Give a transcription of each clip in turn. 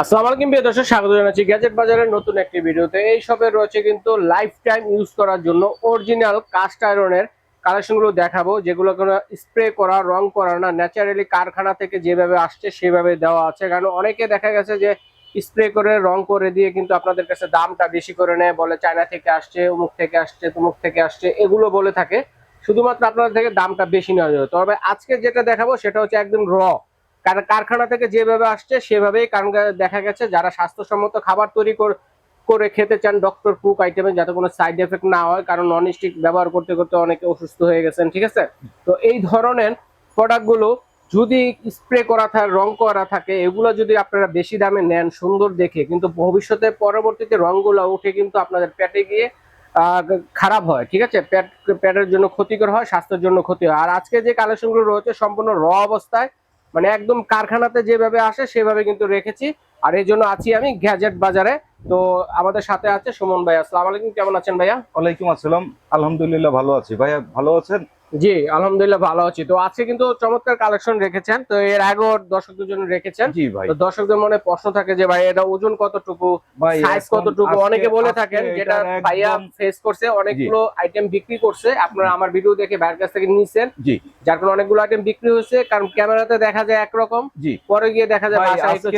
আসসালামু আলাইকুম প্রিয় দর্শক, স্বাগত জানাচ্ছি গ্যাজেট বাজারের নতুন একটি ভিডিওতে। এই শপে রয়েছে কিন্তু লাইফ টাইম ইউজ করার জন্য অরিজিনাল কাস্ট আয়রনের কালেকশনগুলো দেখাবো, যেগুলো কোনো স্প্রে করা, রং করা না। ন্যাচারালি কারখানা থেকে যেভাবে আসছে, সেভাবে দেওয়া আছে। কারণ অনেকে দেখা গেছে যে স্প্রে করে, রং করে দিয়ে কিন্তু আপনাদের কাছে দামটা বেশি করে নেয়। বলে চায়না থেকে আসছে, অমুক থেকে আসছে, তুমুক থেকে আসছে, এগুলো বলে থাকে। শুধুমাত্র আপনাদের থেকে দামটা বেশি নেওয়া যাবে। তবে আজকে যেটা দেখাবো, সেটা হচ্ছে একদম র কারখানা থেকে যেভাবে আসছে, সেভাবেই কারণ দেখা গেছে যারা স্বাস্থ্যসম্মত খাবার তৈরি কর- খেতে চান ডক্টর কুক আইটেমে যাতে কোনো সাইড এফেক্ট না হয়, কারণ নন স্টিক ব্যবহার করতে করতে অনেকে অসুস্থ হয়ে গেছেন, ঠিক আছে? তো এই ধরনের প্রোডাক্টগুলো যদি স্প্রে করা থাকে রং করা থাকে, এগুলো যদি আপনারা বেশি দামে নেন, সুন্দর দেখে, কিন্তু ভবিষ্যতে পরবর্তীতে রংগুলো উঠে কিন্তু আপনাদের পেটে গিয়ে খারাপ হয়, ঠিক আছে? পেট, পেটের জন্য ক্ষতিকর হয়, স্বাস্থ্যের জন্য ক্ষতি হয়। আর আজকে যে কালেকশনগুলো রয়েছে, সম্পূর্ণ র অবস্থায় মানে একদম কারখানাতে যেভাবে আসে, সেভাবে কিন্তু রেখেছি। আর এই জন্য আছি আমি গ্যাজেট বাজারে। তো আমাদের সাথে আছে সুমন ভাই। আসসালাম আলাইকুম। কেমন আছেন ভাইয়া? ওয়ালাইকুম আসসালাম। আলহামদুলিল্লাহ ভালো আছি। ভাইয়া ভালো আছেন? জি আলহামদুলিল্লাহ ভালো আছি। তো আজকে কিন্তু চমৎকার কালেকশন রেখেছেন। তো এর আগেও দর্শকদের জন্য রেখেছেন। জি ভাই। তো দর্শকদের মনে প্রশ্ন থাকে যে ভাই এটা ওজন কতটুকু? ভাই সাইজ কতটুকু? অনেকে বলে থাকেন যেটা ভাইয়া ফেস করছে অনেকগুলো আইটেম বিক্রি করছে। আপনারা আমার ভিডিও দেখে ভাইয়ের কাছ থেকে নিছেন। জি। যার কারণে অনেকগুলো আইটেম বিক্রি হয়েছে কারণ ক্যামেরাতে দেখা যায় একরকম। জি। পরে গিয়ে দেখা যায়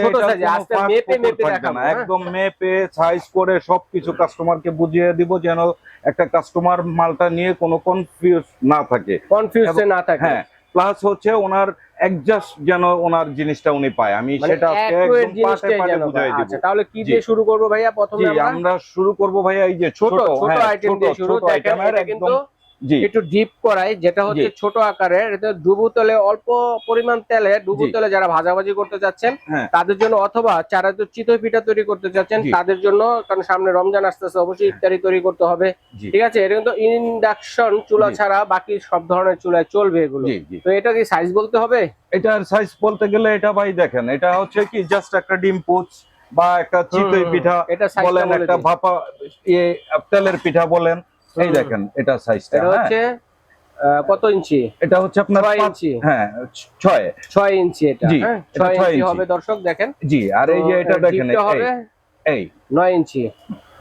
ছোট সাইজে আজকে মেপে মেপে দেখাবো। হ্যাঁ? একদম মেপে সাইজ করে সবকিছু কাস্টমারকে বুঝিয়ে দিব যেন একটা কাস্টমার মালটা নিয়ে কোনো কনফিউজ না থাকে। কনফিউজ না থাকে হ্যাঁ প্লাস হচ্ছে ওনার অ্যাডজাস্ট যেন ওনার জিনিসটা উনি পায়। আমি মানে সেটা আচ্ছা তাহলে কি দিয়ে শুরু করব ভাইয়া প্রথমে আমরা? শুরু করব ভাইয়া এই যে ছোট ছোট ছোট হ্যাঁ, আইটেম দিয়ে শুরু। দেখেন কিন্তু একটু ডিপ করাই যেটা হচ্ছে ছোট আকারের এটা ডুবু তেলে অল্প পরিমাণ তেলে ডুবু। তেলে যারা ভাজাভাজি করতে যাচ্ছেন হ্যাঁ। তাদের জন্য অথবা যারা তো চিতই পিঠা তৈরি করতে যাচ্ছেন তাদের জন্য কারণ সামনে রমজান আসতেছে অবশ্যই ইফতারি তৈরি করতে হবে। ঠিক আছে? এটা কিন্তু ইন্ডাকশন চুলা ছাড়া বাকি সব ধরনের চুলায় চলবে এগুলো। তো এটা কি সাইজ বলতে হবে? এটার সাইজ বলতে গেলে এটা ভাই দেখেন এটা হচ্ছে কি জাস্ট একটা ডিম পুচ বা একটা চিতই পিঠা বলেন একটা ভাপা ইয়ে তেলের পিঠা বলেন। এই দেখেন এটা সাইজটা এটা হচ্ছে কত ইঞ্চি? এটা হচ্ছে আপনার ছয় পাঁচ- ইঞ্চি। হ্যাঁ ছ- ছয়। ছয় ইঞ্চি এটা জি, হ্যাঁ? এটা ছয় ছয় ইঞ্চি ইঞ্চি। হবে দর্শক দেখেন। জি আর এই যে এটা দেখেন এই- হবে এই। নয় ইঞ্চি।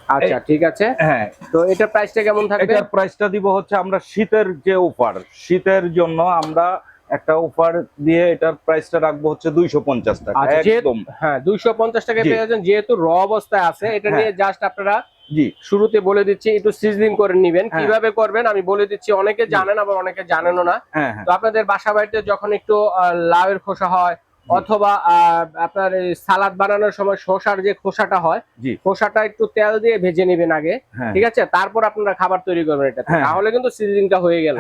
আচ্ছা ঠিক আছে। হ্যাঁ। তো এটার প্রাইসটা কেমন থাকবে? এটার প্রাইসটা দিব হচ্ছে আমরা শীতের যে অফার শীতের জন্য আমরা একটা অফার দিয়ে এটার প্রাইসটা রাখব হচ্ছে দুইশো পঞ্চাশ টাকা আচ্ছা, একদম। হ্যাঁ দুইশো পঞ্চাশ টাকা পেয়ে যাচ্ছেন যেহেতু র অবস্থায় আছে এটা হ্যাঁ। নিয়ে জাস্ট আপনারা জি শুরুতে বলে দিচ্ছি একটু সিজলিং করে নিবেন। হ্যাঁ। কীভাবে করবেন আমি বলে দিচ্ছি অনেকে জানেন আবার অনেকে জানেনও না। হ্যাঁ হ্যাঁ। তো আপনাদের বাসা বাড়িতে যখন একটু লাউয়ের খোসা হয় অথবা আপনার সালাদ বানানোর সময় শসার যে খোসাটা হয় খোসাটা একটু তেল দিয়ে ভেজে নেবেন আগে ঠিক আছে? তারপর আপনারা খাবার তৈরি করবেন এটা। তাহলে কিন্তু সিজলিংটা হয়ে গেল।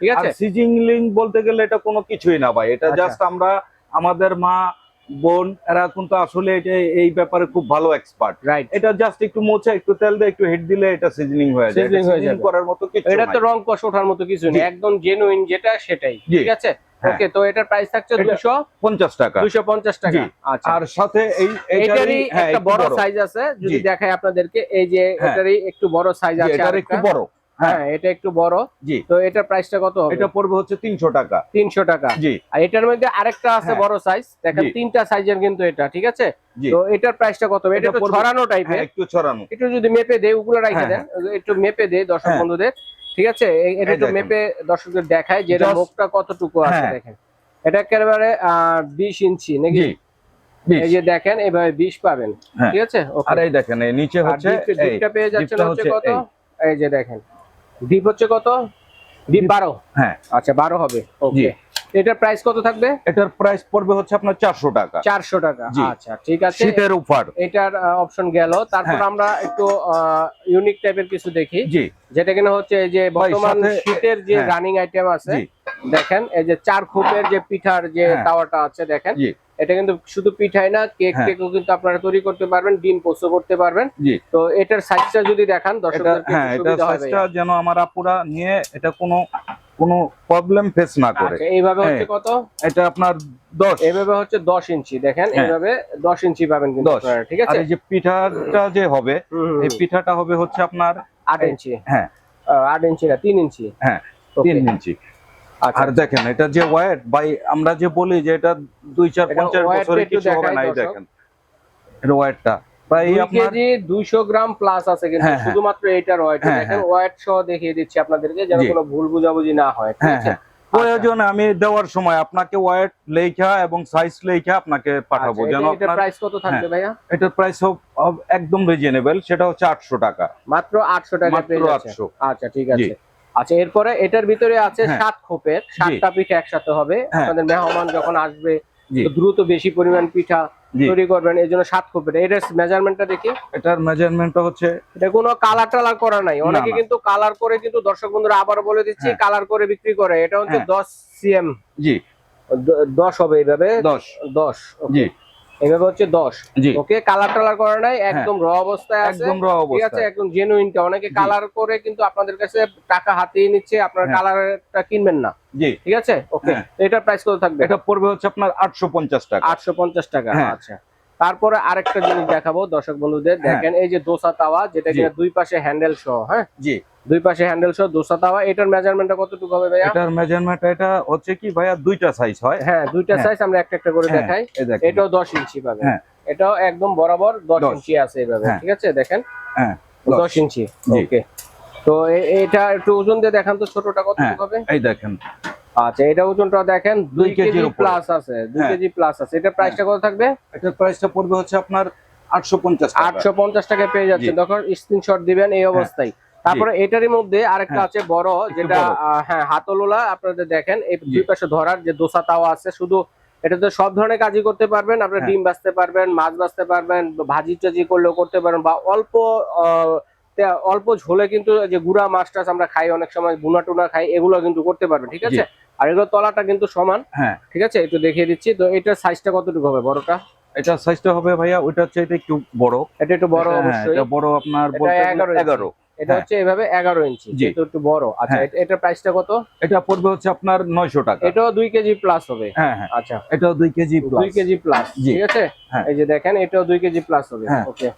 ঠিক আছে? সিজিং লিঙ্ক বলতে গেলে এটা কোনো কিছুই না ভাই। এটা আচ্ছা। জাস্ট আমরা আমাদের মা বোন এরা কিন্তু আসলে এটা এই ব্যাপারে খুব ভালো এক্সপার্ট রাইট এটা জাস্ট একটু মোচা একটু তেল দিয়ে একটু হিট দিলে এটা সিজনিং হয়ে যায়। Seasoning হয়ে সিজনিং করার মতো কিছু এটা তো রং কষ ওঠার মতো কিছু নেই। জি। একদম জেনুইন যেটা সেটাই। ঠিক আছে? হ্যাঁ। ওকে তো এটার প্রাইস থাকছে এটা- দুশো 50 টাকা। দুশো পঞ্চাশ টাকা। আচ্ছা। আর সাথে এই এটারই হ্যাঁ একটা বড় সাইজ আছে। যদি। দেখাই আপনাদেরকে এই যে হ্যাঁ। এটারই একটু বড় সাইজ আছে এটার আরেকটা। একটু বড়। হ্যাঁ। এটা একটু বড়। জি। তো এটার প্রাইসটা কত হবে? এটা পড়বে হচ্ছে 300 টাকা। তিনশো টাকা। জি। আর এটার মধ্যে আরেকটা আছে হ্যাঁ। বড় সাইজ দেখেন তিনটা সাইজের কিন্তু এটা ঠিক আছে? তো এটার প্রাইসটা কত হবে? এটা তো ছড়ানো হ্যাঁ টাইপের একটু ছড়ানো। একটু যদি মেপে দেয় ওগুলো রাখে হ্যাঁ, দেন। একটু মেপে দেয় দর্শক হ্যাঁ। বন্ধুদের ঠিক আছে? এটা একটু মেপে দর্শকদের দেখায় যে মুখটা কতটুকু আছে হ্যাঁ। দেখেন। এটা একেবারে আহ বিশ ইঞ্চি নাকি? এই যে দেখেন এভাবে বিশ পাবেন হ্যাঁ। ঠিক আছে। আর এই দেখেন নিচে হচ্ছে পেয়ে হচ্ছে কত? এই যে দেখেন। ডিপ হচ্ছে কত? ডিপ বারো। হ্যাঁ। আচ্ছা বারো হবে। ওকে এটার প্রাইস কত থাকবে? এটার প্রাইস পড়বে হচ্ছে আপনার 400 টাকা। চারশো টাকা। আচ্ছা ঠিক আছে। শীতের অফার এটার অপশন গেল। তারপর হ্যাঁ। আমরা একটু ইউনিক টাইপের কিছু দেখি। জি। যেটা কিনা হচ্ছে এই যে বর্তমান শীতের যে হ্যাঁ। রানিং আইটেম আছে দেখেন এই যে চার খুপের যে পিঠার যে হ্যাঁ। তাওয়াটা আছে দেখেন। জি। এটা কিন্তু শুধু পিঠাই না কেক হ্যাঁ। কেকও কিন্তু আপনারা তৈরি করতে পারবেন ডিম পোস্ত করতে পারবেন। তো এটার সাইজটা যদি দেখান এটা দর্শকদেরকে হ্যাঁ এটা সাইজটা যেন আমার আপুরা নিয়ে এটা কোনো কোনো প্রবলেম ফেস না করে। আচ্ছা এইভাবে হচ্ছে হ্যাঁ। কত? এটা আপনার 10 এইভাবে হচ্ছে দশ ইঞ্চি দেখেন হ্যাঁ। এইভাবে দশ ইঞ্চি পাবেন কিন্তু 10 আপনারা, ঠিক আর আছে এই যে পিঠাটা যে হবে এই পিঠাটা হবে হচ্ছে আপনার আট ইঞ্চি। হ্যাঁ। আহ, আট ইঞ্চি না তিন ইঞ্চি? হ্যাঁ Okay, তিন ইঞ্চি। আর দেখেন এটা যে ওয়েট বাই আমরা যে বলি যে এটা দুই চার পঞ্চাশ বছরে কিছু হবে না এই দেখেন। ওয়েটটা প্রায় আপনার গ্রাম প্লাস আছে কিন্তু হ্যাঁ, হ্যাঁ। শুধুমাত্র এটার ওয়েট হ্যাঁ, দেখেন। ওয়েট সহ দেখিয়ে দিচ্ছি আপনাদেরকে যেন কোনো ভুল বুঝাবুঝি না হয় ঠিক আছে? প্রয়োজন আমি দেওয়ার সময় আপনাকে ওয়েট লেখা এবং সাইজ লেখা আপনাকে পাঠাবো। আচ্ছা, যেন এটা- এটার প্রাইস কত থাকবে ভাইয়া? এটার প্রাইস একদম রিজনেবল সেটা হচ্ছে আটশো টাকা। মাত্র আটশো টাকা মাত্র পেয়ে 800 আচ্ছা ঠিক আছে। আচ্ছা এরপরে এটার ভিতরে আছে হ্যাঁ। সাত খোপের। সাতটা পিঠা একসাথে হবে। হ্যাঁ। আপনাদের মেহমান যখন আসবে দ্রুত বেশি পরিমাণ পিঠা তৈরি করবেন। এই জন্য সাত খোপের। এটার মেজারমেন্টটা দেখি। এটার মেজারমেন্টটা হচ্ছে এটা কোনো কালার টালার করা নাই। অনেকে কিন্তু কালার করে কিন্তু দর্শক বন্ধুরা আবার বলে দিচ্ছি হ্যাঁ। কালার করে বিক্রি করে। এটা হচ্ছে হ্যাঁ। দশ সিএম জি। দশ হবে এইভাবে। দশ। দশ জি। এইভাবে হচ্ছে দশ। জি। ওকে কালার টালার করা নাই একদম র অবস্থায় আছে। একদম র ঠিক আছে একদম জেনুইনটা অনেকে কালার করে কিন্তু আপনাদের কাছে টাকা হাতিয়ে নিচ্ছে আপনারা হ্যাঁ। কালারটা কিনবেন না। জি। ঠিক আছে? ওকে এটা প্রাইস কত থাকবে? এটা পড়বে হচ্ছে আপনার আটশো পঞ্চাশ টাকা। আটশো পঞ্চাশ টাকা হ্যাঁ। আচ্ছা। তারপরে আরেকটা জিনিস দেখাবো দর্শক বন্ধুদের হ্যাঁ। দেখেন এই যে দোসা তাওয়া যেটা কিনা দুই পাশে হ্যান্ডেল সহ হ্যাঁ জি দুই পাশে হ্যান্ডেল সহ দোসা তাওয়া এটার মেজারমেন্টটা কতটুকু হবে ভাইয়া এটার মেজারমেন্ট এটা হচ্ছে কি ভাইয়া দুইটা সাইজ হয় হ্যাঁ দুইটা হ্যাঁ। সাইজ আমরা একটা একটা করে হ্যাঁ, দেখাই এটাও দশ ইঞ্চি পাবে হ্যাঁ। এটাও একদম বরাবর দশ দশ। ইঞ্চি আছে এভাবে হ্যাঁ। ঠিক আছে দেখেন হ্যাঁ দশ। দশ ইঞ্চি জি। ওকে তো এটা একটু ওজন দিয়ে দেখান তো ছোটটা কত হ্যাঁ। হবে এই দেখেন আচ্ছা এটা ওজনটা দেখেন দুই দুই কেজি প্লাস আছে দুই হ্যাঁ। কেজি প্লাস আছে। এটা প্রাইসটা কত থাকবে? এটার প্রাইসটা পড়বে হচ্ছে আপনার আটশো পঞ্চাশ আটশো পঞ্চাশ টাকায় পেয়ে যাচ্ছে জি। তখন স্ক্রিনশট দিবেন এই অবস্থায়। তারপরে এটারই মধ্যে আরেকটা হ্যাঁ। আছে বড় যেটা হ্যাঁ হাতলোলা আপনাদের দেখেন এই দুই পাশে ধরার যে দোসা তাওয়া আছে শুধু এটাতে সব ধরনের কাজই করতে পারবেন আপনার হ্যাঁ। ডিম ভাজতে পারবেন মাছ ভাজতে পারবেন ভাজি টাজি করলেও করতে পারবেন বা অল্প আহ, অল্প ঝোলে কিন্তু যে গুড়া মাছ টাছ আমরা খাই অনেক সময় বুনা টুনা খাই এগুলো কিন্তু করতে পারবেন ঠিক আছে? আর এগুলো তলাটা কিন্তু সমান। হ্যাঁ। ঠিক আছে? একটু দেখিয়ে দিচ্ছি। তো এটার সাইজটা কতটুকু হবে বড়টা? এটা সাইজটা হবে ভাইয়া ওইটা হচ্ছে এটা একটু বড়। এটা একটু বড় হ্যাঁ, অবশ্যই। এটা বড় আপনার এটা বলতে 11 ইঞ্চি। এগারো। এটা হ্যাঁ। হচ্ছে এভাবে এগারো ইঞ্চি জি। যেহেতু একটু বড়। আচ্ছা হ্যাঁ। এটা- এটার প্রাইসটা কত? এটা পড়বে হচ্ছে আপনার নয়শো টাকা। এটাও দুই কেজি প্লাস হবে। হ্যাঁ হ্যাঁ। আচ্ছা। এটাও দুই কেজি দুই প্লাস কেজি প্লাস ঠিক আছে। এই যে দেখেন এটাও দুই কেজি প্লাস হবে। ওকে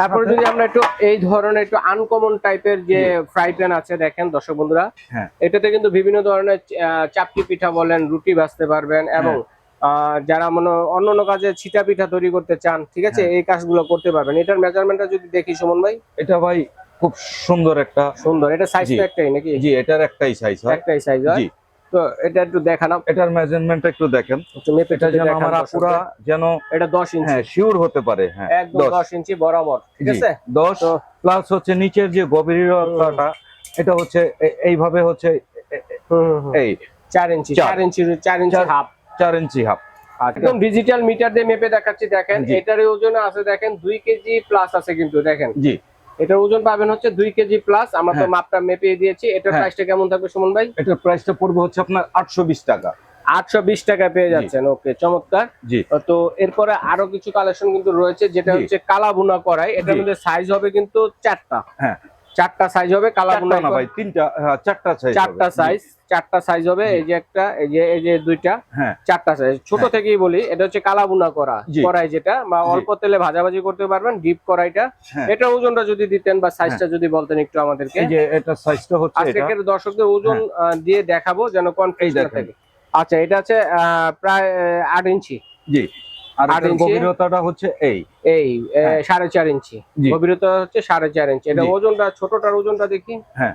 তারপরে যদি আমরা একটু এই ধরনের একটু আনকমন টাইপের যে ফ্রাই প্যান আছে দেখেন দর্শক বন্ধুরা হ্যাঁ। এটাতে কিন্তু বিভিন্ন ধরনের চাপটি পিঠা বলেন রুটি ভাজতে পারবেন এবং আহ, যারা মনে অন্য অন্য কাজে ছিটা পিঠা তৈরি করতে চান ঠিক আছে হ্যাঁ। এই কাজগুলো করতে পারবেন। এটার মেজারমেন্টটা যদি দেখি সুমন ভাই। এটা ভাই খুব সুন্দর একটা সুন্দর এটা সাইজ তো একটাই নাকি? জি এটার একটাই সাইজ হয়। একটাই সাইজ হয়। জি। তো এটা একটু দেখানো এটার মেজারমেন্ট একটু দেখেন। এটা যেন আমার আপুরা যেন এটা দশ ইঞ্চি হ্যাঁ শিওর হতে পারে হ্যাঁ একদম দশ। দশ ইঞ্চি বরাবর ঠিক আছে? দশ তো- প্লাস হচ্ছে নিচের যে গভীরতাটা এটা হচ্ছে এইভাবে হচ্ছে। এই চার ইঞ্চি চার। ইঞ্চি চার ইঞ্চি হাফ চার ইঞ্চি হাফ একদম ডিজিটাল মিটার দিয়ে মেপে দেখাচ্ছি দেখেন। এটার ওজন আছে দেখেন দুই কেজি প্লাস আছে কিন্তু দেখেন। জি। এটার ওজন পাবেন হচ্ছে দুই কেজি প্লাস আমরা তো হ্যাঁ। মাপটা মেপে দিয়েছি। এটার হ্যাঁ। প্রাইসটা কেমন থাকবে সুমন ভাই? এটার প্রাইসটা পড়বে হচ্ছে আপনার আটশো বিশ টাকা। আটশো বিশ টাকা পেয়ে যাচ্ছেন ওকে চমৎকার। জি। তো এরপরে আরও কিছু কালেকশন কিন্তু রয়েছে যেটা হচ্ছে কালা বুনা করাই। এটার। মধ্যে সাইজ হবে কিন্তু চারটা। হ্যাঁ। চারটা সাইজ হবে কালা চারটা না ভাই? তিনটা হ্যাঁ, চারটা সাইজ চারটা সাইজ চারটা সাইজ হবে এই যে একটা এই যে এই যে দুইটা হ্যাঁ। চারটা সাইজ ছোট হ্যাঁ। থেকেই বলি এটা হচ্ছে কালা বুনা করা জি। কড়াই যেটা বা অল্প তেলে ভাজাভাজি করতে পারবেন ডিপ কড়াইটা। হ্যাঁ। এটা ওজনটা যদি দিতেন বা সাইজটা যদি বলতেন একটু আমাদেরকে। এই যে এটা সাইজটা হচ্ছে এটা। আজকের দর্শকদের ওজন দিয়ে দেখাবো যেন কনফিউজ না থাকে। আচ্ছা এটা হচ্ছে আহ, প্রায় আহ, আট ইঞ্চি। জি। আর আট এটার ইঞ্চি। গভীরতাটা হচ্ছে এই। এই হ্যাঁ। সাড়ে চার ইঞ্চি। গভীরতা হচ্ছে সাড়ে চার ইঞ্চি। এটা ওজনটা ছোটটার ওজনটা দেখি। হ্যাঁ।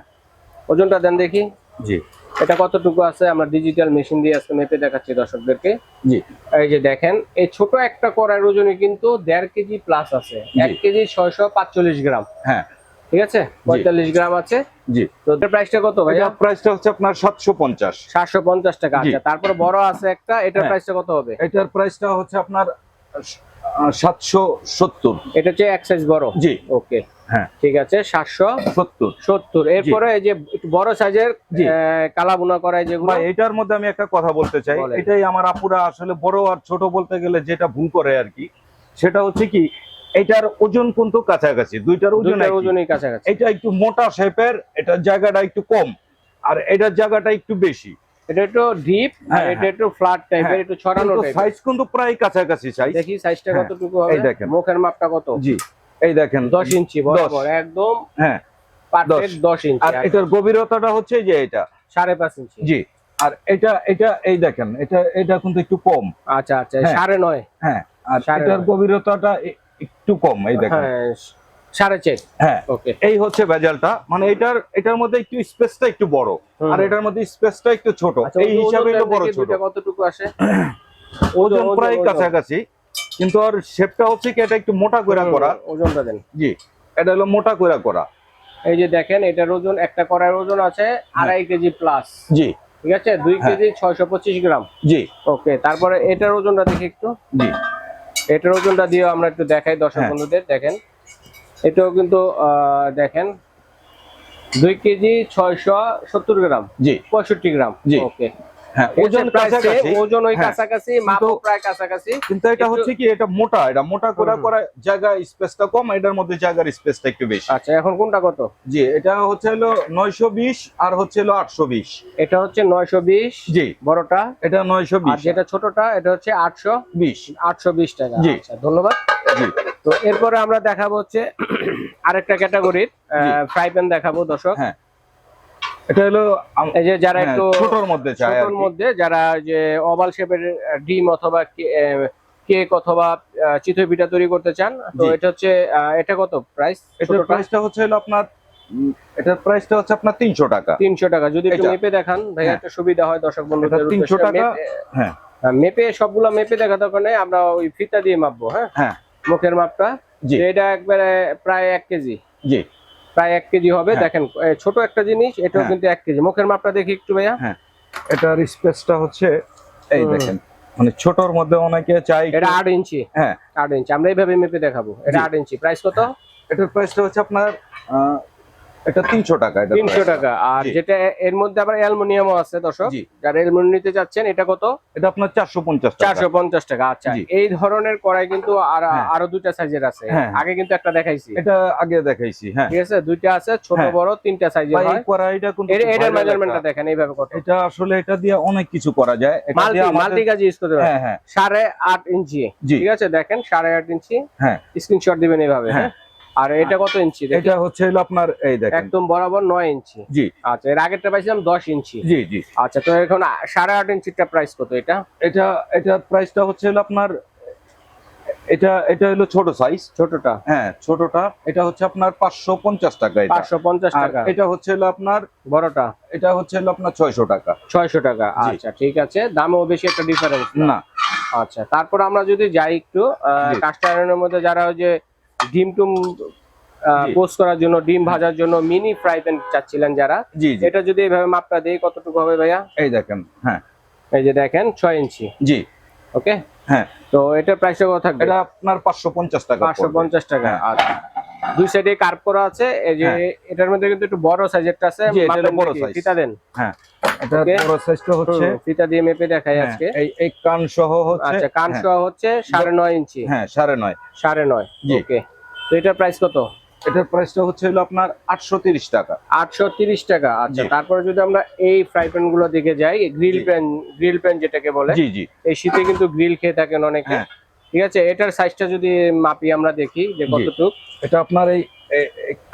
ওজনটা দেন দেখি। জি। এটা কতটুকু আছে? আমরা ডিজিটাল মেশিন দিয়ে আজকে মেপে দেখাচ্ছি দর্শকদেরকে। জি। এই যে দেখেন এই ছোট একটা কড়াইয়ের ওজনে কিন্তু দেড় কেজি প্লাস আছে। এক কেজি ছয়শো পাঁচচল্লিশ গ্রাম। হ্যাঁ। ঠিক আছে? পঁয়তাল্লিশ গ্রাম আছে। জি। তো এটার প্রাইসটা কত ভাইয়া? এটার প্রাইসটা হচ্ছে আপনার সাতশো পঞ্চাশ। সাতশো পঞ্চাশ টাকা জি। আচ্ছা। তারপরে বড় আছে একটা এটার হ্যাঁ। প্রাইসটা কত হবে? এটার প্রাইসটা হচ্ছে আপনার সাতশো সত্তর। এটা হচ্ছে এক সাইজ বড়? জি। ওকে। হ্যাঁ। ঠিক আছে সাতশো সত্তর। সত্তর। এরপরে এই যে বড় সাইজের। কালা বুনা করায় যেগুলো। এটার মধ্যে আমি একটা কথা বলতে চাই। এটাই আমার আপুরা আসলে বড় আর ছোট বলতে গেলে যেটা ভুল করে আর কি সেটা হচ্ছে কি এটার ওজন কিন্তু কাছাকাছি দুইটার ওজন ওজনই কাছাকাছি। এটা একটু মোটা শেপের এটার জায়গাটা একটু কম। আর এটার জায়গাটা একটু বেশি। এটা একটু ডিপ আর হ্যাঁ, এটা একটু ফ্ল্যাট টাইপের হ্যাঁ। একটু ছড়ানো টাইপের সাইজ কিন্তু প্রায় কাছাকাছি সাইজ দেখি সাইজটা হ্যাঁ, কতটুকু হবে? এই দেখেন। মুখের মাপটা কত? জি এই দেখেন। দশ ইঞ্চি বরাবর একদম হ্যাঁ পারফেক্ট দশ। ইঞ্চি আর এটার গভীরতাটা হচ্ছে যে এটা। সাড়ে পাঁচ ইঞ্চি। জি আর এটা এটা এই দেখেন এটা এটা কিন্তু একটু কম। আচ্ছা আচ্ছা হ্যাঁ। সাড়ে নয়। হ্যাঁ আর এটার গভীরতাটা একটু কম এই দেখেন। হ্যাঁ সাড়ে চার। হ্যাঁ ওকে এই হচ্ছে ভেজালটা। মানে এটার এটার মধ্যে একটু স্পেসটা একটু বড়। আর এটার মধ্যে স্পেসটা একটু ছোট। আচ্ছা, এই হিসাবে হলো বড় ছোট। কতটুকু আসে? ওজন প্রায় কাছাকাছি। কিন্তু আর শেপটা হচ্ছে কি এটা একটু মোটা করে করা। ওজনটা দেন। জি এটা হলো মোটা করে করা। এই যে দেখেন এটার ওজন একটা কড়াইয়ের ওজন আছে আড়াই কেজি প্লাস জি। ঠিক আছে? দুই হ্যাঁ। কেজি ছয়শো পঁচিশ গ্রাম। জি। ওকে তারপরে এটার ওজনটা দেখি একটু। জি। এটার ওজনটা দিয়ে আমরা একটু দেখাই দর্শক হ্যাঁ। বন্ধুদের দেখেন এটাও কিন্তু আহ, দেখেন দুই কেজি ছয়শো সত্তর গ্রাম জি পঁয়ষট্টি গ্রাম জি। ওকে ওজন ওজন ওজন ওই হ্যাঁ। কাছাকাছি মাপও প্রায় কাছাকাছি। কিন্তু এটা হচ্ছে কি এটা মোটা এটা মোটা করে করা জায়গা স্পেসটা কম এটার মধ্যে জায়গার স্পেসটা একটু বেশি। আচ্ছা এখন কোনটা কত? জি এটা হচ্ছে হলো নয়শো বিশ আর হচ্ছে হলো এটা হচ্ছে নয়শো বিশ জি। বড়টা। এটা আর যেটা ছোটটা এটা হচ্ছে আটশো। বিশ। আটশো বিশ টাকা। জি। আচ্ছা ধন্যবাদ। জি। তো এরপরে আমরা দেখাবো হচ্ছে আরেকটা ক্যাটাগরির। ফ্রাই প্যান দেখাবো দর্শক। হ্যাঁ। এটা হলো এই যে যারা হ্যাঁ, একটু ছোটর মধ্যে আর ছোটর মধ্যে যারা যে ওভাল শেপের ডিম অথবা কেক অথবা চিতই পিঠা তৈরি করতে চান তো এটা হচ্ছে এটা কত প্রাইস এটার প্রাইসটা হচ্ছে হলো আপনার এটার প্রাইসটা হচ্ছে আপনার তিনশো টাকা। তিনশো টাকা। যদি একটু মেপে দেখান ভাই হ্যাঁ। একটা সুবিধা হয় দর্শক বন্ধুদের এটা 300 টাকা। হ্যাঁ। মেপে সবগুলো মেপে দেখা দরকার নেই আমরা ওই ফিতা দিয়ে মাপবো হ্যাঁ? হ্যাঁ। মুখের মাপটা। এটা একবারে প্রায় এক কেজি। জি। প্রায় এক কেজি হবে। হ্যাঁ। দেখেন ছোট একটা জিনিস এটাও হ্যাঁ। কিন্তু এক কেজি। মুখের মাপটা দেখি একটু ভাইয়া। এটার স্পেসটা হচ্ছে এই দেখেন মানে ছোটর মধ্যে অনেকে চাই এটা আট ইঞ্চি। হ্যাঁ। আট ইঞ্চি। আমরা এইভাবে মেপে দেখাবো। এটা জি। আট ইঞ্চি। প্রাইস কত? এটার প্রাইসটা হচ্ছে আপনার আহ, এটা তিনশো টাকা এটা তিনশো টাকা। আর যেটা এর মধ্যে আবার অ্যালুমিনিয়ামও আছে দর্শক। যারা অ্যালুমিনিয়াম নিতে চাচ্ছেন এটা কত? এটা আপনার টাকা। আচ্ছা। এই ধরনের কড়াই কিন্তু আর হ্যাঁ। আরও দুইটা সাইজের আছে। হ্যাঁ। আগে কিন্তু একটা দেখাইছি। এটা আগে দেখাইছি হ্যাঁ। ঠিক আছে? দুইটা আছে ছোট হ্যাঁ। বড় তিনটা সাইজের এই কড়াইটা কিন্তু এটার মেজারমেন্টটা দেখেন এইভাবে কত। এটা আসলে এটা দিয়ে অনেক কিছু করা যায়। এটা দিয়ে মাল্টি কাজ ইউজ করতে পারেন হ্যাঁ হ্যাঁ। সাড়ে আট ইঞ্চি। ঠিক আছে? দেখেন সাড়ে আট ইঞ্চি। হ্যাঁ। স্ক্রিনশট দিবেন এইভাবে হ্যাঁ। আর এটা কত ইঞ্চি এটা হচ্ছে হলো আপনার এই দেখেন। একদম বরাবর নয় ইঞ্চি। জি। আচ্ছা এর আগেরটা পাইছিলাম দশ ইঞ্চি। জি জি। আচ্ছা তো এখন আ- সাড়ে আট ইঞ্চিটা প্রাইস কত এটা? এটা এটা প্রাইসটা হচ্ছে হলো আপনার এটা এটা হলো ছোট সাইজ ছোটটা? হ্যাঁ ছোটটা। এটা হচ্ছে আপনার পাঁচশো পঞ্চাশ টাকা এটা। পাঁচশো পঞ্চাশ আর টাকা। এটা হচ্ছে হলো আপনার বড়টা? এটা হচ্ছে হলো আপনার ছয়শো টাকা। ছয়শো টাকা আচ্ছা ঠিক আছে। দামেও বেশি একটা ডিফারেন্স না। আচ্ছা তারপর আমরা যদি যাই একটু। কাস্ট আয়রনের মধ্যে যারা ওই যে ডিম টুম পোস্ট করার জন্য ডিম ভাজার জন্য মিনি ফ্রাই প্যান চাচ্ছিলেন যারা। জি এটা যদি এইভাবে মাপটা দেই কতটুকু হবে ভাইয়া? এই দেখেন হ্যাঁ। এই যে দেখেন ছয় ইঞ্চি। জি। ওকে হ্যাঁ। তো এটা প্রাইসটা কত থাকবে? এটা আপনার পাঁচশো পঞ্চাশ টাকা পাঁচশো। পঞ্চাশ টাকা। হ্যাঁ। আচ্ছা। দুই সাইডে কার্ভ করা আছে এই যে হ্যাঁ। এটার মধ্যে কিন্তু একটু বড় সাইজেরটা আছে বড় size। ফিতা দেন। হ্যাঁ এটা বড় সাইজটা হচ্ছে। ফিতা দিয়ে মেপে দেখাই হ্যাঁ, আজকে। এই এই কান সহ হচ্ছে আচ্ছা কান হ্যাঁ, সহ হচ্ছে সাড়ে নয় ইঞ্চি। হ্যাঁ সাড়ে নয়। সাড়ে নয় জি। ওকে। তো এটার প্রাইস কত? এটার প্রাইসটা হচ্ছে হলো আপনার আটশো তিরিশ টাকা। আটশো তিরিশ টাকা আচ্ছা। তারপরে যদি আমরা এই ফ্রাই প্যানগুলো দিকে যাই গ্রিল। প্যান গ্রিল প্যান যেটাকে বলে জি জি। এই শীতে কিন্তু গ্রিল খেয়ে থাকেন অনেকে। হ্যাঁ। ঠিক আছে? এটার সাইজটা যদি মাপি আমরা দেখি যে। কতটুক। এটা আপনার এই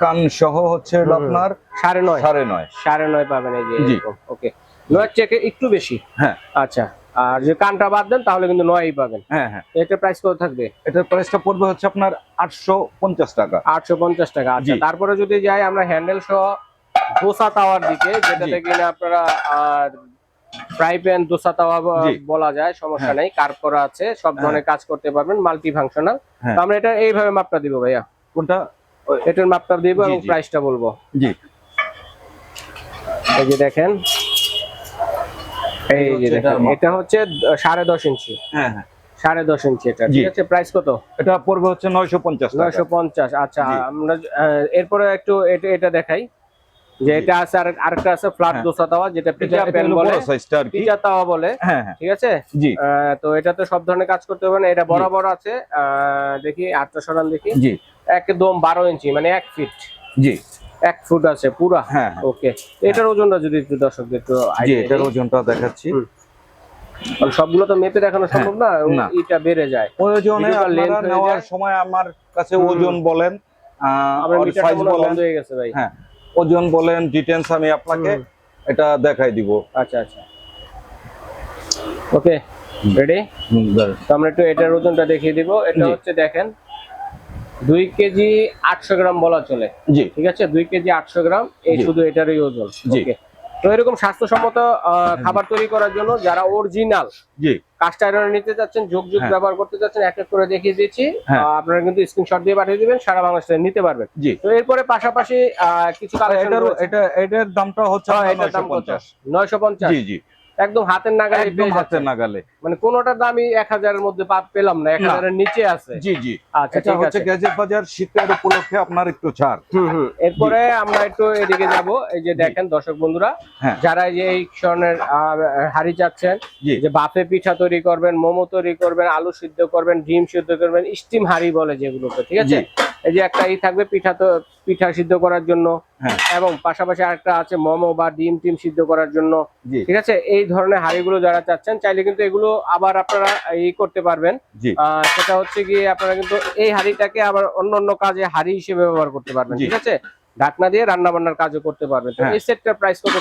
কান সহ হচ্ছে আপনার সাড়ে নয়। সাড়ে নয়। সাড়ে নয় পাবেন এই যে। ওকে নয়ের চেকে একটু বেশি? হ্যাঁ। আচ্ছা। আর যে কানটা বাদ দেন তাহলে কিন্তু নয়ই পাবেন। হ্যাঁ হ্যাঁ। এটার প্রাইস কত থাকবে? এটার প্রাইসটা পড়বে হচ্ছে আপনার আটশো পঞ্চাশ টাকা। আটশো পঞ্চাশ টাকা। আচ্ছা তারপরে যদি যাই আমরা হ্যান্ডেল সহ দোসা তাওয়ার দিকে যেটাতে। কিনা আপনারা আর ফ্রাই প্যান দোসা তাওয়া বলা যায় সমস্যা হ্যাঁ। নেই কার করা আছে সব ধরনের কাজ করতে পারবেন মাল্টি ফাংশনাল হ্যাঁ। আমরা এটা এইভাবে মাপটা দিব ভাইয়া। কোনটা? এটার মাপটা দিব এবং প্রাইসটা বলব। জি। এই যে দেখেন। এই যে দেখেন এটা হচ্ছে সাড়ে দশ ইঞ্চি। হ্যাঁ হ্যাঁ। সাড়ে দশ ইঞ্চি এটা ঠিক আছে? প্রাইস কত? এটা পড়বে হচ্ছে নয়শো পঞ্চাশ নয়শো পঞ্চাশ আচ্ছা আমরা এরপরে একটু এটা দেখাই। যে এটা আছে আর আরেকটা আছে ফ্ল্যাট হ্যাঁ। দোসা তাওয়া যেটা পিজা প্যান বলে। বড় পিজা তাওয়া বলে। হ্যাঁ হ্যাঁ। ঠিক আছে? জি। তো এটাতে সব ধরনের কাজ করতে হবে না এটা বরাবর আছে। আহ, দেখি আটটা সরান দেখি। জি। একদম বারো ইঞ্চি মানে এক ফিট জি। এক ফুট আছে পুরা। হ্যাঁ হ্যাঁ। ওকে এটার ওজনটা যদি একটু দর্শকদের একটু এটার ওজনটা দেখাচ্ছি। সবগুলো তো মেপে দেখানো সম্ভব না। এটা বেড়ে যায়। ওজনে হয়ে নেওয়ার সময় আমার কাছে ওজন বলেন সাইজ বলেন। হয়ে গেছে ভাই। হ্যাঁ। ওজন বলেন ডিটেলস আমি আপনাকে এটা দেখাই দিব। আচ্ছা আচ্ছা। ওকে রেডি তো আমরা একটু এটার ওজনটা দেখিয়ে দিব। এটা হচ্ছে দেখেন দুই কেজি আটশো গ্রাম বলা চলে। জি। ঠিক আছে? দুই কেজি আটশো গ্রাম এই শুধু এটারই ওজন। জি। তো এরকম স্বাস্থ্যসম্মত আহ, খাবার তৈরি করার জন্য যারা অরিজিনাল জি। কাস্ট আয়রন নিতে চাচ্ছেন যোগ যোগ হ্যাঁ। ব্যবহার করতে চাচ্ছেন এক এক করে দেখিয়ে দিচ্ছি। হ্যাঁ। আপনারা কিন্তু স্ক্রিনশট দিয়ে পাঠিয়ে দিবেন সারা বাংলাদেশে নিতে পারবেন। জি। তো এরপরে পাশাপাশি আহ, কিছু কালেকশন এটার এটা এটার দামটা হচ্ছে হ্যাঁ, আপনার এটার দাম কত? 950 নয়শো পঞ্চাশ। জি জি। একদম হাতের নাগালে একদম হাতের নাগালে। মানে কোনোটার দামই এক হাজারের মধ্যে পেলাম না এক না। হাজারের নিচে আছে। জি জি। আচ্ছা এটা হচ্ছে গ্যাজেট বাজার শীতের উপলক্ষে আপনার একটু ছাড়। হুম হুম। এরপরে আমরা একটু এদিকে যাব। এই যে দেখেন দর্শক বন্ধুরা হ্যাঁ। যারা এই যে এই ধরনের হাড়ি চাচ্ছেন যে বাফে পিঠা তৈরি করবেন মোমো তৈরি করবেন আলু সিদ্ধ করবেন ডিম সিদ্ধ করবেন স্টিম হাড়ি বলে যেগুলোকে ঠিক আছে। এই যে একটা ই থাকবে পিঠা তো পিঠা সিদ্ধ করার জন্য। হ্যাঁ। এবং পাশাপাশি আরেকটা আছে মোমো বা ডিম টিম সিদ্ধ করার জন্য। ঠিক আছে? এই ধরনের হাড়িগুলো যারা চাচ্ছেন চাইলে কিন্তু এগুলো আবার আপনারা ই করতে পারবেন। সেটা হচ্ছে গিয়ে আপনারা কিন্তু এই হাড়িটাকে আবার অন্য অন্য কাজে হাড়ি হিসেবে ব্যবহার করতে পারবেন ঠিক আছে? ঢাকনা দিয়ে রান্না বান্নার কাজও করতে পারবেন। হ্যাঁ। এই সেটটার প্রাইস কত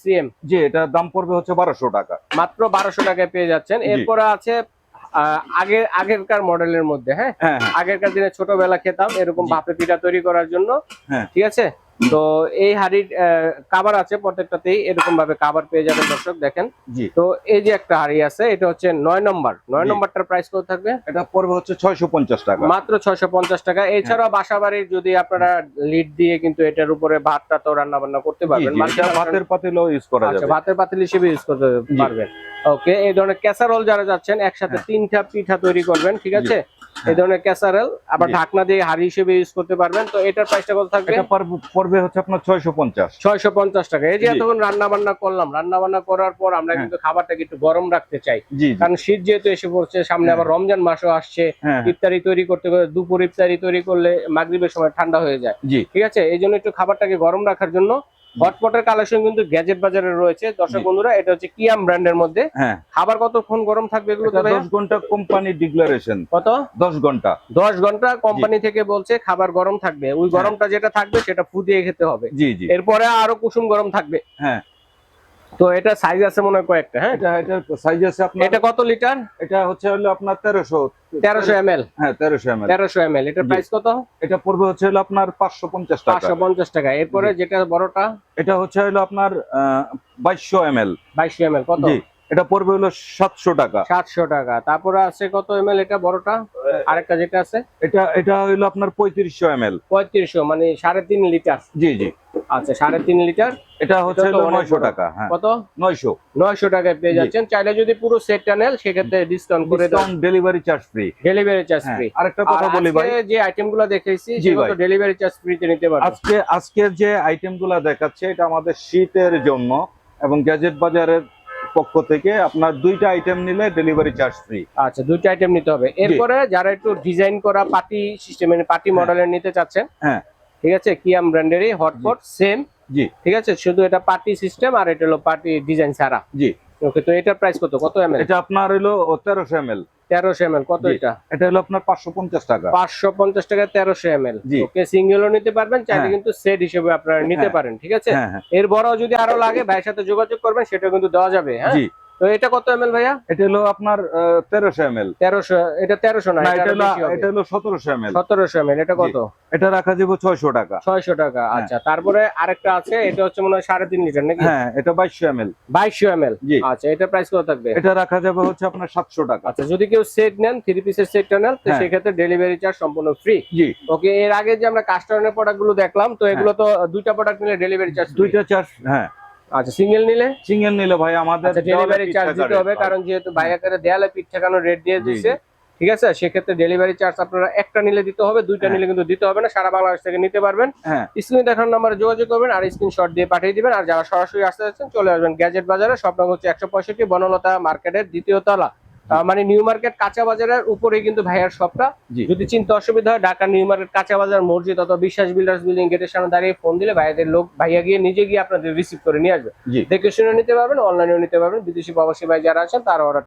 সিএম। জি এটা দাম পড়বে হচ্ছে বারোশো টাকা। মাত্র বারোশো টাকায় পেয়ে যাচ্ছেন। এরপরে আছে আহ, আগে আগেরকার মডেলের মধ্যে হ্যাঁ? হ্যাঁ হ্যাঁ। আগেরকার দিনে ছোটবেলা খেতাম এরকম বাপে পিঠা তৈরি করার জন্য হ্যাঁ। ঠিক আছে? তো এই হাড়ির কাবার আছে প্রত্যেকটাতেই এরকম ভাবে কাবার পেয়ে যাবেন দর্শক দেখেন। তো এই যে একটা হাড়ি আছে এটা হচ্ছে নয় নম্বর। নয় নম্বরটার প্রাইস কত থাকবে? এটা পড়বে হচ্ছে ছয়শো পঞ্চাশ টাকা। মাত্র ছয়শো পঞ্চাশ টাকা। এছাড়াও বাসা বাড়ির যদি আপনারা লিড দিয়ে কিন্তু এটার উপরে ভাতটা তো রান্না বান্না করতে পারবেন। ভাতের পাতিলও ইউজ করা আচ্ছা যাবে। ভাতের পাতিল হিসেবে ইউজ করতে পারবেন। ওকে এই ধরনের ক্যাসারোল যারা যাচ্ছেন একসাথে হ্যাঁ। তিনটা পিঠা তৈরি করবেন ঠিক আছে? এই ধরনের ক্যাসারেল আবার ঢাকনা দিয়ে হাড়ি হিসেবে ইউজ করতে পারবেন। তো এটার প্রাইসটা কত থাকবে? এটা পড়বে- হচ্ছে আপনার টাকা। এই যে এতক্ষণ রান্না বান্না করলাম রান্না বান্না করার পর আমরা হ্যাঁ। কিন্তু খাবারটাকে একটু গরম রাখতে চাই। কারণ শীত যেহেতু এসে পড়ছে সামনে হ্যাঁ। আবার রমজান মাসও আসছে হ্যাঁ। হ্যাঁ, ইফতারি তৈরি করতে করে দুপুর ইফতারি তৈরি করলে মাগরিবের সময় ঠান্ডা হয়ে যায়। ঠিক আছে? এই জন্য একটু খাবারটাকে গরম রাখার জন্য হটপটের কালেকশন কিন্তু গ্যাজেট বাজারে রয়েছে। দর্শক বন্ধুরা এটা হচ্ছে কিয়াম ব্র্যান্ডের মধ্যে। হ্যাঁ। খাবার কতক্ষণ গরম থাকবে এগুলো এটা তো ভাইয়া? দশ ঘণ্টা কোম্পানি ডিক্লারেশন কত? দশ ঘণ্টা। দশ ঘণ্টা কোম্পানি থেকে বলছে খাবার গরম থাকবে। ওই হ্যাঁ। গরমটা যেটা থাকবে সেটা ফুদিয়ে খেতে হবে। জি জি। এরপরে আরও কুসুম গরম থাকবে। হ্যাঁ। তো এটা সাইজ আছে মনে হয় কয়েকটা হ্যাঁ? এটা এটা সাইজ আছে আপনার এটা কত লিটার এটা হচ্ছে হলো আপনার তেরোশো। তেরোশো এম এল হ্যাঁ তেরোশো এম তেরোশো এম এল এটার প্রাইস কত? এটা পড়বে হচ্ছে হলো আপনার পাঁচশো পঞ্চাশ টাকা। পাঁচশো পঞ্চাশ টাকা। এরপরে যেটা বড়টা? এটা হচ্ছে হলো আপনার বাইশশো এম এল বাইশশো এম কত? জি। এটা পড়বে হলো সাতশো টাকা। সাতশো টাকা। তারপরে আছে কত এল এটা বড়টা? আরেকটা যেটা আছে? এটা এটা হলো আপনার পঁয়ত্রিশশো এম এল পঁয়ত্রিশশো মানে সাড়ে তিন লিটার জি জি। আচ্ছা সাড়ে তিন লিটার এটা হচ্ছে এটা তো হলো অনেক নয়শো বড়। টাকা হ্যাঁ। কত? টাকায় পেয়ে যাচ্ছেন। চাইলে যদি পুরো সেটটা নেন সেক্ষেত্রে ডিসকাউন্ট করে দেন। Delivery charge free delivery charge free আরেকটা কথা বলি ভাই। যে সেগুলো। ডেলিভারি চার্জ নিতে পারবেন। আজকে আজকের যে দেখাচ্ছে এটা আমাদের শীতের জন্য এবং গ্যাজেট বাজারের পক্ষ থেকে আপনার দুইটা আইটেম নিলে ডেলিভারি চার্জ ফ্রি আচ্ছা দুইটা আইটেম নিতে হবে। এরপরে যারা একটু ডিজাইন করা পার্টি সিস্টেম মানে পার্টি হ্যাঁ। মডেলের নিতে চাচ্ছেন হ্যাঁ। ঠিক আছে? কিয়াম ব্র্যান্ডেরই হটপট সেম জি। ঠিক আছে? শুধু এটা পার্টি সিস্টেম আর এটা হলো পার্টি ডিজাইন ছাড়া। জি। ওকে তো এটার প্রাইস কত? কত এমএল এটা আপনার হলো তেরোশো এম এল তেরোশো এম এল কত এটা? এটা হলো আপনার পাঁচশো পঞ্চাশ টাকা। পাঁচশো পঞ্চাশ টাকা তেরোশো এম এল জি। ওকে সিঙ্গেলও নিতে পারবেন চাইলে হ্যাঁ। কিন্তু সেট হিসেবে আপনারা নিতে হ্যাঁ। পারেন ঠিক আছে? হ্যাঁ এর বড় যদি আরও লাগে ভাইয়ের সাথে যোগাযোগ করবেন সেটা কিন্তু দেওয়া যাবে হ্যাঁ? জি। তো এটা কত এম এল ভাইয়া? এটা হলো আপনার তেরোশো এম এল তেরোশো এটা তেরোশো না এটা হলো এটা হলো সতেরোশো এম এল সতেরোশো এম এল এটা কত? এটা রাখা যাবে ছয়শো টাকা। ছয়শো টাকা হ্যাঁ। আচ্ছা। তারপরে আরেকটা আছে এটা হচ্ছে মনে হয় সাড়ে তিন লিটার নাকি? হ্যাঁ এটা বাইশশো এম এল বাইশশো এম এল আচ্ছা এটা প্রাইস কত থাকবে? এটা রাখা যাবে হচ্ছে আপনার সাতশো টাকা। আচ্ছা যদি কেউ সেট নেন থ্রি পিসের সেটটা নেন তো হ্যাঁ। সেক্ষেত্রে ডেলিভারি চার্জ সম্পূর্ণ ফ্রি জি। ওকে এর আগে যে আমরা কাস্টমারের প্রোডাক্টগুলো দেখলাম তো এগুলো তো দুইটা প্রোডাক্ট নিলে ডেলিভারি চার্জ দুইটা চার্জ হ্যাঁ। আচ্ছা সিঙ্গেল নিলে? সিঙ্গেল নিলে ভাই আমাদের আচ্ছা ডেলিভারি চার্জ দিতে হবে কারণ যেহেতু বাইরে করে দেয়ালে পিঠ ঠেকানো রেট দিয়ে দিচ্ছে ঠিক আছে? সেক্ষেত্রে ডেলিভারি চার্জ আপনারা একটা নিলে দিতে হবে দুইটা হ্যাঁ। নিলে কিন্তু দিতে হবে না সারা বাংলাদেশ থেকে নিতে পারবেন। স্ক্রিন দেখানোর নাম্বারে যোগাযোগ করবেন আর স্ক্রিনশট দিয়ে পাঠিয়ে দিবেন আর যারা সরাসরি আসতে যাচ্ছেন চলে আসবেন। গ্যাজেট বাজারে সব নাম হচ্ছে একশো পঁয়ষট্টি বনলতা মার্কেটের দ্বিতীয় তলা। মানে নিউ মার্কেট কাঁচা বাজারের উপরে কিন্তু ভাইয়ার সবটা যদি চিন্তা অসুবিধা হয় ঢাকা নিউ মার্কেট কাঁচা বাজার মসজিদ অথবা বিশ্বাস বিল্ডার্স বিল্ডিং গেটের সামনে দাঁড়িয়ে ফোন দিলে ভাইয়াদের লোক ভাইয়া গিয়ে নিজে গিয়ে আপনাদের রিসিভ করে নিয়ে আসবে। দেখে শুনে নিতে পারবেন অনলাইনেও নিতে পারবেন। বিদেশি প্রবাসী ভাই যারা আছেন তারা অর্ডার